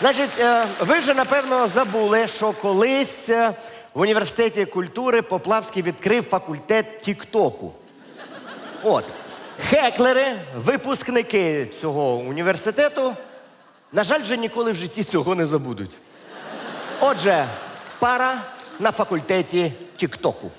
Значить, е, ви вже напевно забули, що колись е, в університеті культури Поплавський відкрив факультет Тіктоку. От. Хеклери, випускники цього університету, на жаль, вже ніколи в житті цього не забудуть. Отже, пара на факультеті Тіктоку.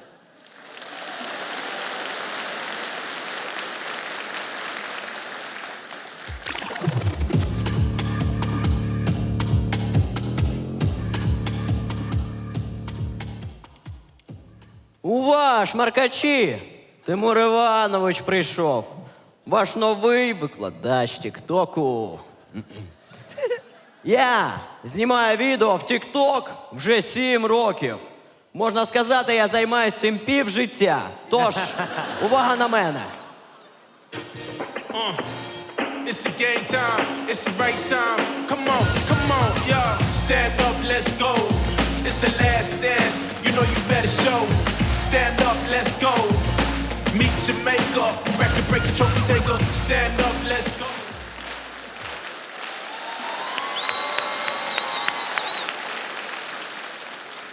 Уваж, маркачі! Тимур Іванович прийшов. Ваш новий викладач Тіктоку. Я знімаю відео в Тікток вже сім років. Можна сказати, я займаюся цим пів життя. Тож, увага на мене. It's the game time, it's the right time. Come on, come on,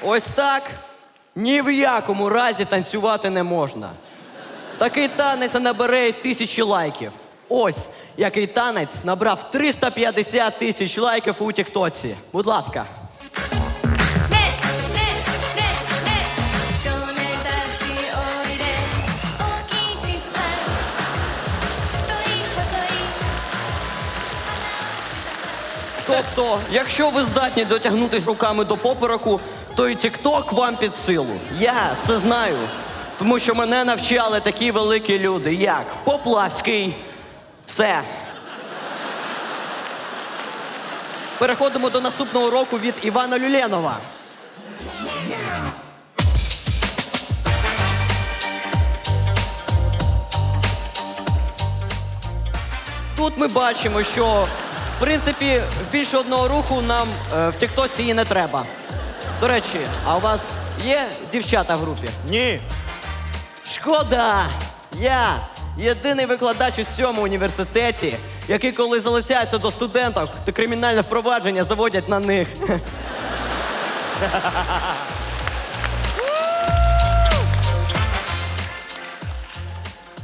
Ось так ні в якому разі танцювати не можна. Такий танець набере тисячі лайків. Ось який танець набрав 350 тисяч лайків у Тіктоці. Будь ласка. Тобто, якщо ви здатні дотягнутися руками до попереку, то і Тікток вам під силу. Я це знаю. Тому що мене навчали такі великі люди, як Поплавський. Все. Переходимо до наступного року від Івана Люленова. Тут ми бачимо, що в принципі більше одного руху нам е, в Тіктоці і не треба. До речі, а у вас є дівчата в групі? Ні. Шкода! Я єдиний викладач у цьому університеті, який, коли залицяється до студенток, то кримінальне впровадження заводять на них.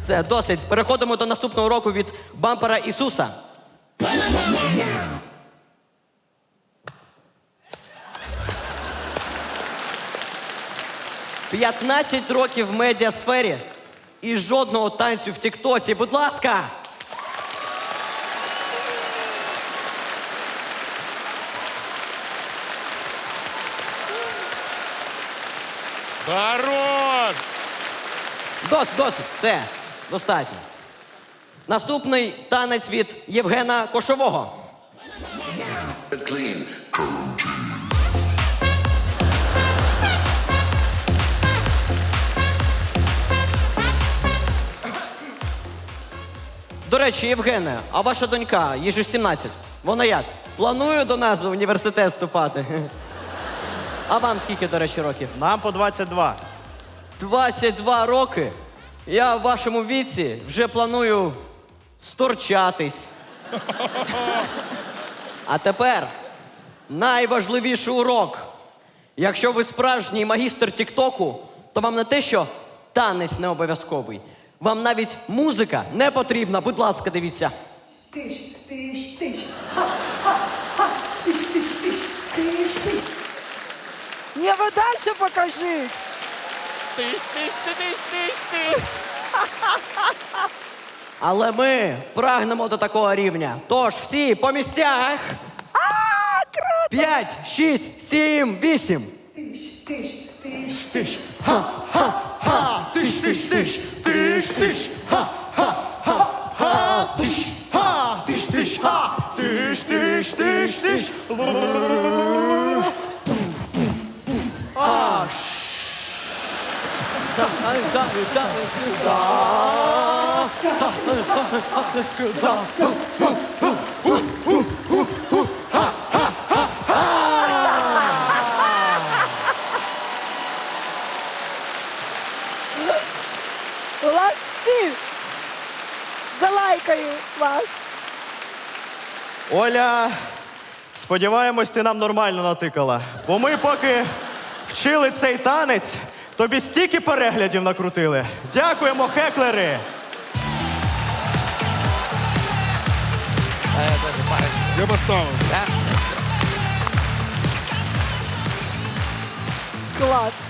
Все, досить. Переходимо до наступного року від бампера Ісуса. П'ятнадцять років в медіасфері і жодного танцю в Тіктоці. Будь ласка! Хорош! Досить, досить, все, достатньо. Наступний танець від Євгена Кошового. До речі, Євгене, а ваша донька, їй же 17. Вона як? Планує до нас в університет вступати? А вам скільки, до речі, років? Нам по 22. 22 роки. Я в вашому віці вже планую сторчатись. А тепер найважливіший урок. Якщо ви справжній магістр Тіктоку, то вам не те, що танець не обов'язковий. Вам навіть музика не потрібна. Будь ласка, дивіться. Тиш, тиш, тиш. Ха, ха, ха. Тиш, тиш, тиш, тиш, тиш. Не, вы дальше покажи. Тиш, тиш, тиш, тиш, тиш. Але ми прагнемо до такого рівня. Тож всі по місцях. А, круто! П'ять, шість, сім, вісім. Тиш, тиш, тиш, тиш. Молодцы! Залайкаю вас. Оля, Сподіваємось, ти нам нормально натикала. Бо ми поки вчили цей танець, тобі стільки переглядів накрутили. Дякуємо, хеклери! Треба ставити. Клас.